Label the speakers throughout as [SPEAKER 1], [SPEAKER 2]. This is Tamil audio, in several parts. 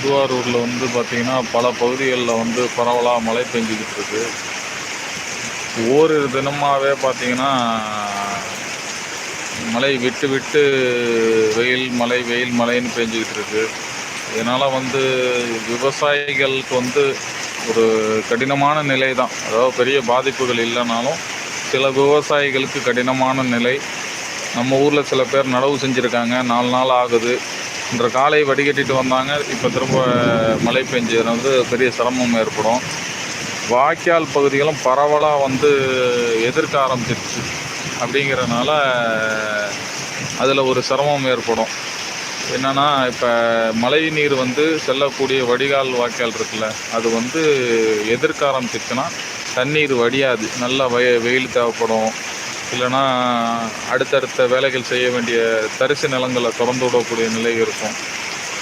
[SPEAKER 1] திருவாரூரில் வந்து பார்த்திங்கன்னா பல பகுதிகளில் வந்து பரவலாக மழை பெஞ்சிக்கிட்டு இருக்கு. ஓரிரு தினமாகவே பார்த்திங்கன்னா மழை விட்டு விட்டு வெயில் மழை வெயில் மழைன்னு பெஞ்சிக்கிட்டு இருக்கு. இதனால் வந்து விவசாயிகளுக்கு வந்து ஒரு கடினமான நிலை தான் அதாவது பெரிய பாதிப்புகள் இல்லைனாலும் சில விவசாயிகளுக்கு கடினமான நிலை. நம்ம ஊரில் சில பேர் நடவு செஞ்சுருக்காங்க. நாலு நாள் ஆகுது. இன்று காலை வடிகட்டிட்டு வந்தாங்க. இப்போ திரும்ப மழை பெஞ்சது வந்து பெரிய சிரமம் ஏற்படும். வாய்க்கால் பகுதிகளும் பரவலாக வந்து எதிர்க்க ஆரம்பிச்சிருச்சு. அப்படிங்கிறனால அதில் ஒரு சிரமம் ஏற்படும். என்னென்னா இப்போ மழை நீர் வந்து செல்லக்கூடிய வடிகால் வாய்க்கால் இருக்குல்ல அது வந்து எதிர்க்க ஆரம்பிச்சிருச்சுன்னா தண்ணீர் வடியாது. நல்லா வெய வெயில் தேவைப்படும். இல்லைன்னா அடுத்தடுத்த வேலைகள் செய்ய வேண்டிய தரிசு நிலங்களை திறந்து விடக்கூடிய நிலை இருக்கும்.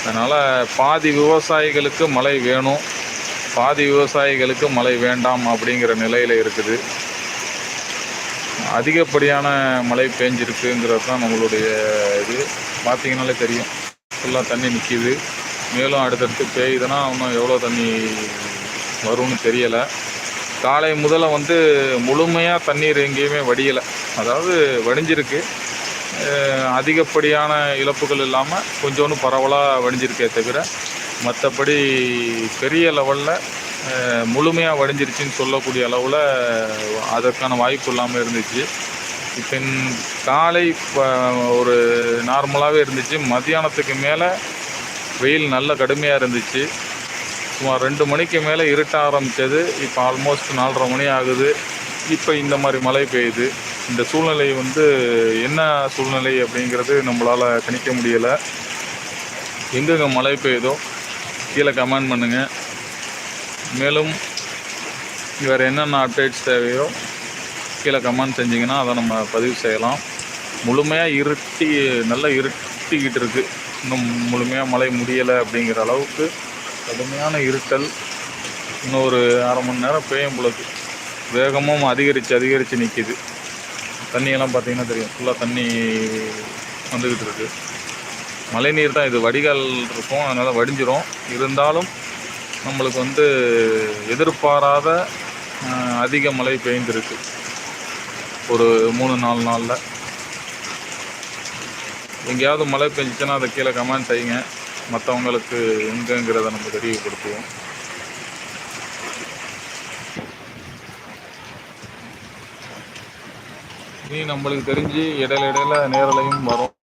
[SPEAKER 1] அதனால் பாதி விவசாயிகளுக்கு மழை வேணும் பாதி விவசாயிகளுக்கு மழை வேண்டாம் அப்படிங்கிற நிலையில் இருக்குது. அதிகப்படியான மழை பெஞ்சிருக்குங்கிறது தான் நம்மளுடைய இது. பார்த்திங்கனாலே தெரியும். ஃபுல்லாக தண்ணி நிற்கிது மேலும் அடுத்தடுத்து பெய்யுதுன்னா இன்னும் எவ்வளோ தண்ணி வரும்னு தெரியலை. காலை முதல்ல வந்து முழுமையாக தண்ணீர் எங்கேயுமே வடியலை. அதாவது வடிஞ்சிருக்கு. அதிகப்படியான இழப்புகள் இல்லாமல் கொஞ்சோன்னு பரவலாக வடிஞ்சிருக்கே தவிர மற்றபடி பெரிய லெவலில் முழுமையாக வடிஞ்சிருச்சின்னு சொல்லக்கூடிய அளவில் அதற்கான வாய்ப்பு இல்லாமல் இருந்துச்சு. இப்போ காலை ஒரு நார்மலாகவே இருந்துச்சு. மத்தியானத்துக்கு மேலே வெயில் நல்ல கடுமையாக இருந்துச்சு. சுமார் ரெண்டு மணிக்கு மேலே இருட்ட ஆரம்பித்தது. இப்போ ஆல்மோஸ்ட் நாலரை மணி ஆகுது. இப்போ இந்த மாதிரி மழை பெய்யுது. இந்த சூழ்நிலை வந்து என்ன சூழ்நிலை அப்படிங்கிறது நம்மளால் கணிக்க முடியலை. எங்கெங்கே மழை பெய்யுதோ கீழே கமெண்ட் பண்ணுங்கள் மேலும் வேறு என்னென்ன அப்டேட்ஸ் தேவையோ கீழே கமெண்ட் செஞ்சிங்கன்னா அதை நம்ம பதிவு செய்யலாம். முழுமையாக இருட்டி நல்லா இருட்டிக்கிட்டு இருக்குது இன்னும் முழுமையாக மழை முடியலை அப்படிங்கிற அளவுக்கு கடுமையான இருட்டல் இன்னும் ஒரு அரை மணி நேரம் பெய்யும் பொழுது வேகமும் அதிகரித்து அதிகரித்து நிற்கிது தண்ணியெல்லாம் பார்த்தீங்கன்னா தெரியும். ஃபுல்லாக தண்ணி வந்துக்கிட்டு இருக்குது மழைநீர் தான் இது. வடிகால் இருக்கும். அதனால் வடிஞ்சிரும். இருந்தாலும் நம்மளுக்கு வந்து எதிர்பாராத அதிக மழை பெய்ந்திருக்கு. ஒரு மூணு நாலு நாளில். எங்கேயாவது மழை பெஞ்சிச்சுன்னா அதை கீழே கமெண்ட் செய்யுங்க. மற்றவங்களுக்கு எங்கங்கிறத நம்ம தெரியப்படுத்துவோம். இனி நம்மளுக்கு தெரிஞ்சு இடையில இடையில நேரலையும் வரும்.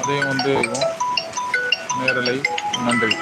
[SPEAKER 1] அதையும் வந்து நேரலை நன்றி.